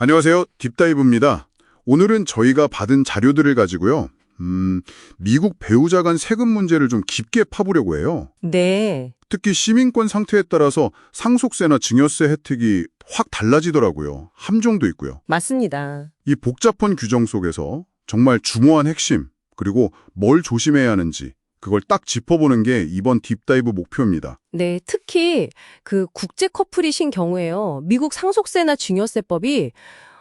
안녕하세요. 딥다이브입니다. 오늘은 저희가 받은 자료들을 가지고요. 음, 미국 배우자 간 세금 문제를 좀 깊게 파보려고 해요. 네. 특히 시민권 상태에 따라서 상속세나 증여세 혜택이 확 달라지더라고요. 함정도 있고요. 맞습니다. 이 복잡한 규정 속에서 정말 중요한 핵심, 그리고 뭘 조심해야 하는지 그걸 딱 짚어보는 게 이번 딥다이브 목표입니다. 네, 특히 그 국제 커플이신 경우에요. 미국 상속세나 증여세법이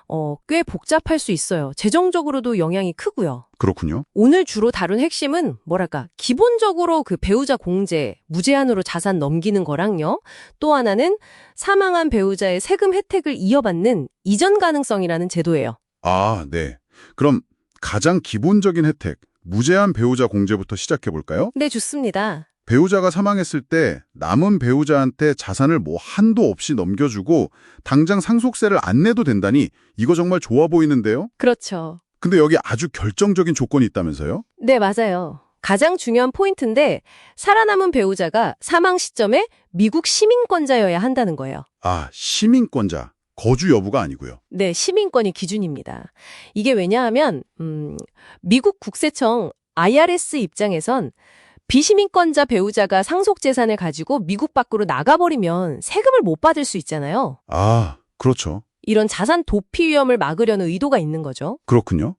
어, 꽤 복잡할 수 있어요. 재정적으로도 영향이 크고요. 그렇군요. 오늘 주로 다룬 핵심은 뭐랄까 기본적으로 그 배우자 공제 무제한으로 자산 넘기는 거랑요. 또 하나는 사망한 배우자의 세금 혜택을 이어받는 이전 가능성이라는 제도예요. 아, 네. 그럼 가장 기본적인 혜택, 무제한 배우자 공제부터 시작해 볼까요? 네, 좋습니다. 배우자가 사망했을 때 남은 배우자한테 자산을 뭐 한도 없이 넘겨주고 당장 상속세를 안 내도 된다니 이거 정말 좋아 보이는데요? 그렇죠. 근데 여기 아주 결정적인 조건이 있다면서요? 네, 맞아요. 가장 중요한 포인트인데 살아남은 배우자가 사망 시점에 미국 시민권자여야 한다는 거예요. 아, 시민권자, 거주 여부가 아니고요. 네, 시민권이 기준입니다. 이게 왜냐하면 음, 미국 국세청 IRS 입장에선 비시민권자 배우자가 상속 재산을 가지고 미국 밖으로 나가버리면 세금을 못 받을 수 있잖아요. 아, 그렇죠. 이런 자산 도피 위험을 막으려는 의도가 있는 거죠. 그렇군요.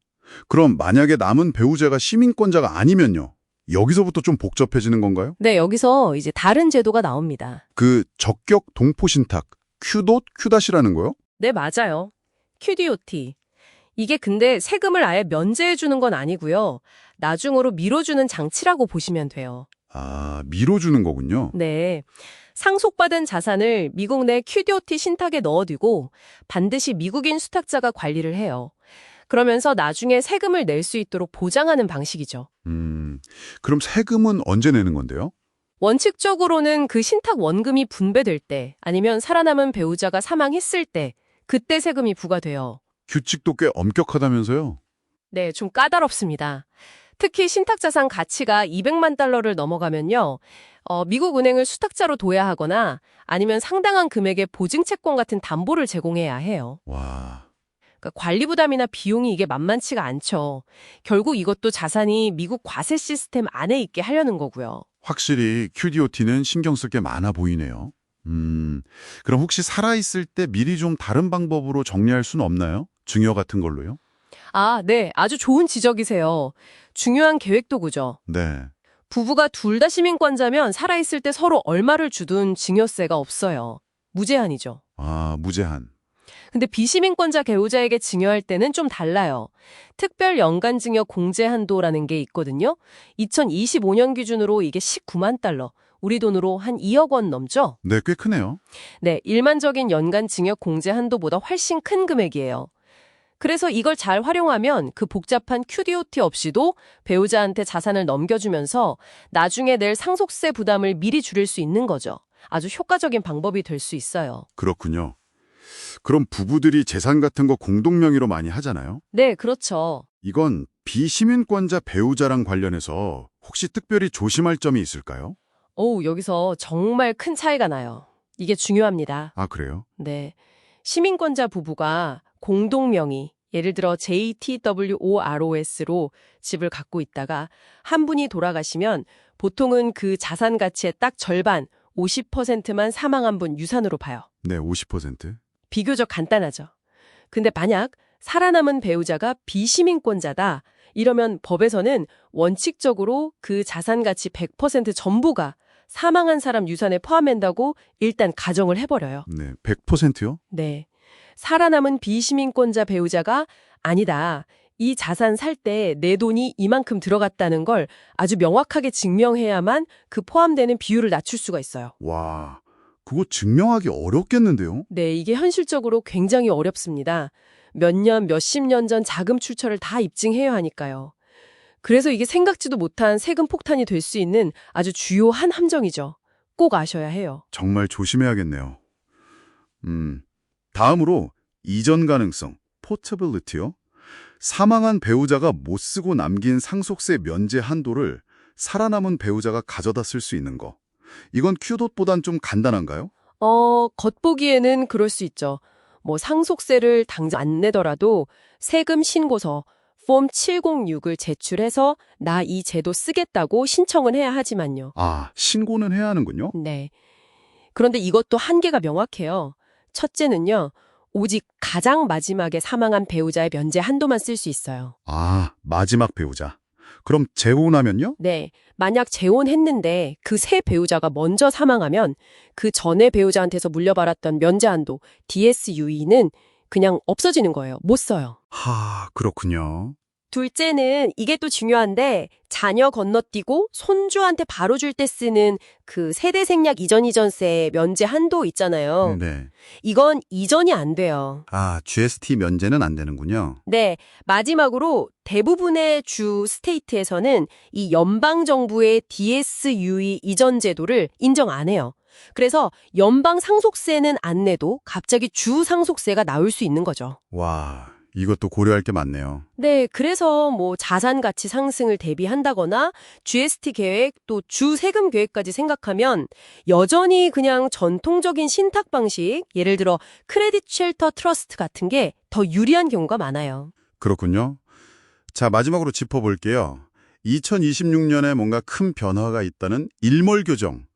그럼 만약에 남은 배우자가 시민권자가 아니면요? 여기서부터 좀 복잡해지는 건가요? 네, 여기서 이제 다른 제도가 나옵니다. 그 적격 동포신탁, 큐돗, 큐닷이라는 거요? 네, 맞아요. QDOT. 이게 근데 세금을 아예 면제해 주는 건 아니고요. 나중으로 미뤄주는 장치라고 보시면 돼요. 아, 미뤄주는 거군요. 네. 상속받은 자산을 미국 내 QDOT 신탁에 넣어두고 반드시 미국인 수탁자가 관리를 해요. 그러면서 나중에 세금을 낼 수 있도록 보장하는 방식이죠. 음, 그럼 세금은 언제 내는 건데요? 원칙적으로는 그 신탁 원금이 분배될 때 아니면 살아남은 배우자가 사망했을 때 그때 세금이 부과돼요. 규칙도 꽤 엄격하다면서요? 네, 좀 까다롭습니다. 특히 신탁자산 가치가 200만 달러를 넘어가면요. 어, 미국 은행을 수탁자로 둬야 하거나 아니면 상당한 금액의 보증 채권 같은 담보를 제공해야 해요. 와, 그러니까 관리 부담이나 비용이 이게 만만치가 않죠. 결국 이것도 자산이 미국 과세 시스템 안에 있게 하려는 거고요. 확실히 QDOT는 신경 쓸 게 많아 보이네요. 음, 그럼 혹시 살아있을 때 미리 좀 다른 방법으로 정리할 수는 없나요? 증여 같은 걸로요? 아, 네. 아주 좋은 지적이세요. 중요한 계획 도구죠. 네. 부부가 둘 다 시민권자면 살아있을 때 서로 얼마를 주든 증여세가 없어요. 무제한이죠. 아, 무제한. 근데 비시민권자 배우자에게 증여할 때는 좀 달라요. 특별 연간 증여 공제 한도라는 게 있거든요. 2025년 기준으로 이게 19만 달러. 우리 돈으로 한 2억 원 넘죠? 네, 꽤 크네요. 네, 일반적인 연간 증여 공제 한도보다 훨씬 큰 금액이에요. 그래서 이걸 잘 활용하면 그 복잡한 QDOT 없이도 배우자한테 자산을 넘겨주면서 나중에 낼 상속세 부담을 미리 줄일 수 있는 거죠. 아주 효과적인 방법이 될 수 있어요. 그렇군요. 그럼 부부들이 재산 같은 거 공동 명의로 많이 하잖아요? 네, 그렇죠. 이건 비시민권자 배우자랑 관련해서 혹시 특별히 조심할 점이 있을까요? 오, 여기서 정말 큰 차이가 나요. 이게 중요합니다. 아, 그래요? 네. 시민권자 부부가 공동 명의, 예를 들어 JTWOROS로 집을 갖고 있다가 한 분이 돌아가시면 보통은 그 자산 가치의 딱 절반, 50%만 사망한 분 유산으로 봐요. 네, 50%. 비교적 간단하죠. 근데 만약 살아남은 배우자가 비시민권자다. 이러면 법에서는 원칙적으로 그 자산 가치 100% 전부가 사망한 사람 유산에 포함된다고 일단 가정을 해버려요. 네, 100%요? 네. 살아남은 비시민권자 배우자가 아니다. 이 자산 살 때 내 돈이 이만큼 들어갔다는 걸 아주 명확하게 증명해야만 그 포함되는 비율을 낮출 수가 있어요. 와, 그거 증명하기 어렵겠는데요? 네, 이게 현실적으로 굉장히 어렵습니다. 몇 년, 몇십 년 전 자금 출처를 다 입증해야 하니까요. 그래서 이게 생각지도 못한 세금 폭탄이 될 수 있는 아주 주요한 함정이죠. 꼭 아셔야 해요. 정말 조심해야겠네요. 음, 다음으로 이전 가능성, 포터빌리티요. 사망한 배우자가 못 쓰고 남긴 상속세 면제 한도를 살아남은 배우자가 가져다 쓸 수 있는 거. 이건 큐돗보단 좀 간단한가요? 어, 겉보기에는 그럴 수 있죠. 뭐 상속세를 당장 안 내더라도 세금 신고서 폼 706을 제출해서 나 이 제도 쓰겠다고 신청은 해야 하지만요. 아, 신고는 해야 하는군요. 네. 그런데 이것도 한계가 명확해요. 첫째는요. 오직 가장 마지막에 사망한 배우자의 면제 한도만 쓸 수 있어요. 아, 마지막 배우자. 그럼 재혼하면요? 네. 만약 재혼했는데 그 새 배우자가 먼저 사망하면 그 전에 배우자한테서 물려받았던 면제 한도 DSUE는 그냥 없어지는 거예요. 못 써요. 하, 그렇군요. 둘째는 이게 또 중요한데 자녀 건너뛰고 손주한테 바로 줄 때 쓰는 그 세대 생략 이전 이전세 면제 한도 있잖아요. 네. 이건 이전이 안 돼요. 아, GST 면제는 안 되는군요. 네, 마지막으로 대부분의 주 스테이트에서는 이 연방 정부의 DSUE 이전 제도를 인정 안 해요. 그래서 연방 상속세는 안 내도 갑자기 주 상속세가 나올 수 있는 거죠. 와, 이것도 고려할 게 많네요. 네, 그래서 뭐 자산 가치 상승을 대비한다거나 GST 계획 또 주 세금 계획까지 생각하면 여전히 그냥 전통적인 신탁 방식, 예를 들어 크레딧 쉘터 트러스트 같은 게 더 유리한 경우가 많아요. 그렇군요. 자, 마지막으로 짚어볼게요. 2026년에 뭔가 큰 변화가 있다는 일몰 교정.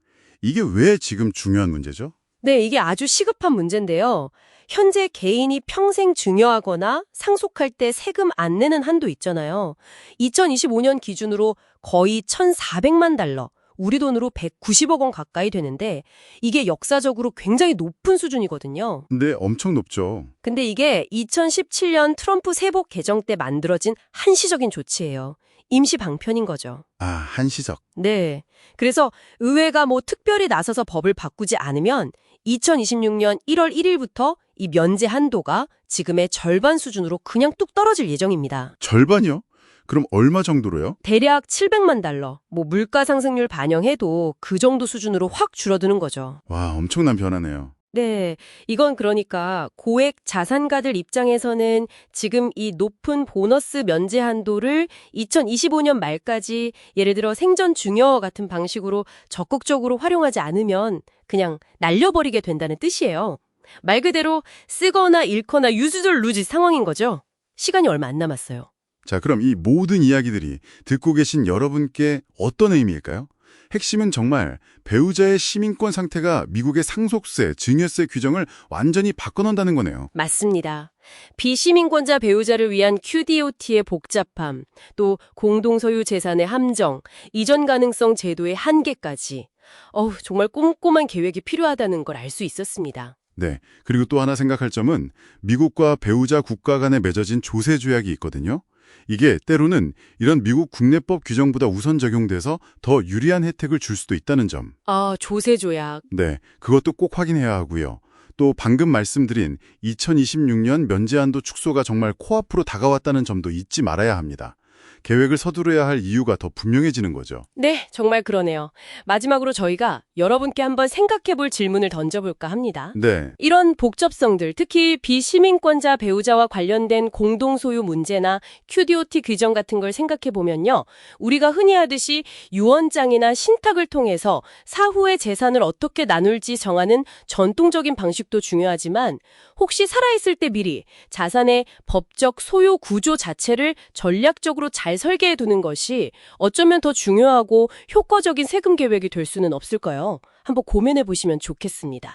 이게 왜 지금 중요한 문제죠? 네, 이게 아주 시급한 문제인데요. 현재 개인이 평생 증여하거나 상속할 때 세금 안 내는 한도 있잖아요. 2025년 기준으로 거의 1,400만 달러, 우리 돈으로 190억 원 가까이 되는데 이게 역사적으로 굉장히 높은 수준이거든요. 근데 엄청 높죠. 근데 이게 2017년 트럼프 세법 개정 때 만들어진 한시적인 조치예요. 임시 방편인 거죠. 아, 한시적. 네. 그래서 의회가 뭐 특별히 나서서 법을 바꾸지 않으면 2026년 1월 1일부터 이 면제 한도가 지금의 절반 수준으로 그냥 뚝 떨어질 예정입니다. 절반이요? 그럼 얼마 정도로요? 대략 700만 달러, 뭐 물가 상승률 반영해도 그 정도 수준으로 확 줄어드는 거죠. 와, 엄청난 변화네요. 네, 이건 그러니까 고액 자산가들 입장에서는 지금 이 높은 보너스 면제 한도를 2025년 말까지 예를 들어 생전 중여 같은 방식으로 적극적으로 활용하지 않으면 그냥 날려버리게 된다는 뜻이에요. 말 그대로 쓰거나 잃거나 유즈돌 루지 상황인 거죠. 시간이 얼마 안 남았어요. 자, 그럼 이 모든 이야기들이 듣고 계신 여러분께 어떤 의미일까요? 핵심은 정말 배우자의 시민권 상태가 미국의 상속세, 증여세 규정을 완전히 바꿔놓는다는 거네요. 맞습니다. 비시민권자 배우자를 위한 QDOT의 복잡함, 또 공동소유 재산의 함정, 이전 가능성 제도의 한계까지. 어우, 정말 꼼꼼한 계획이 필요하다는 걸 알 수 있었습니다. 네. 그리고 또 하나 생각할 점은 미국과 배우자 국가 간에 맺어진 조세 조약이 있거든요. 이게 때로는 이런 미국 국내법 규정보다 우선 적용돼서 더 유리한 혜택을 줄 수도 있다는 점. 아, 조세 조약. 네. 그것도 꼭 확인해야 하고요. 또 방금 말씀드린 2026년 면제한도 축소가 정말 코앞으로 다가왔다는 점도 잊지 말아야 합니다. 계획을 서두르야 할 이유가 더 분명해지는 거죠. 네, 정말 그러네요. 마지막으로 저희가 여러분께 한번 생각해 볼 질문을 던져볼까 합니다. 네. 이런 복잡성들, 특히 비시민권자 배우자와 관련된 공동소유 문제나 QDOT 규정 같은 걸 생각해 보면요. 우리가 흔히 하듯이 유언장이나 신탁을 통해서 사후의 재산을 어떻게 나눌지 정하는 전통적인 방식도 중요하지만 혹시 살아있을 때 미리 자산의 법적 소유 구조 자체를 전략적으로 잘 설계해 두는 것이 어쩌면 더 중요하고 효과적인 세금 계획이 될 수는 없을까요? 한번 고민해 보시면 좋겠습니다.